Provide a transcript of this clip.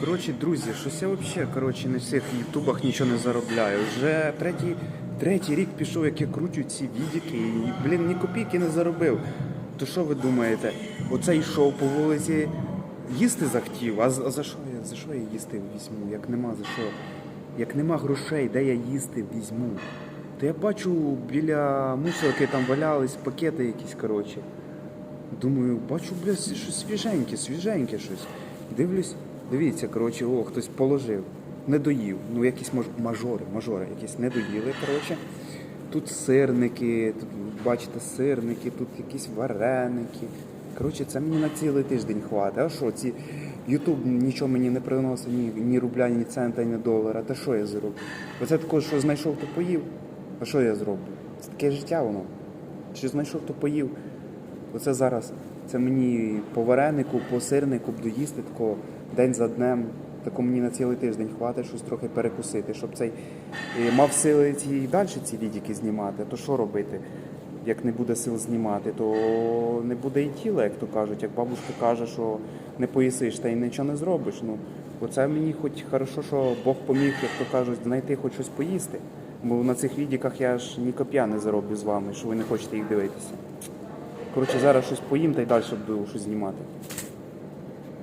Коротше, друзі, щось я взагалі коротше, на всіх ютубах нічого не заробляю. Вже третій, третій рік пішов, як я кручу ці відіки, і, блін, ні копійки не заробив. То що ви думаєте? Оце йшов по вулиці, їсти захотів, а, за- що я за що я їсти візьму? Як нема за що? Як нема грошей, де я їсти візьму? То я бачу біля мусорки там валялись пакети якісь, коротше. Думаю, бачу, бля, щось свіженьке, свіженьке щось. Дивлюсь, дивіться, коротше, о, хтось положив, не доїв. Ну, якісь маж... мажори, мажори, якісь не доїли, коротше. Тут сирники, тут, бачите, сирники, тут якісь вареники. Коротше, це мені на цілий тиждень хватить. А що, ці Ютуб нічого мені не приносить, ні, ні рубля, ні цента, ні долара. Та що я зроблю? Оце також, що знайшов, то поїв. А що я зроблю? Це таке життя воно. Чи знайшов, то поїв. Оце зараз. Це мені по варенику, по сирнику буду їсти такого день за днем. Тако мені на цілий тиждень хватить щось трохи перекусити, щоб цей е, мав сили ці і далі ці відіки знімати. То що робити? Як не буде сил знімати, то не буде і тіла, як то кажуть. Як бабушка каже, що не поїсиш та й нічого не зробиш. Ну, оце мені хоч хорошо, що Бог поміг, як то кажуть, знайти хоч щось поїсти. Бо на цих відіках я ж ні коп'я не зароблю з вами, що ви не хочете їх дивитися. Коротше, зараз щось поїм та й далі буду щось знімати.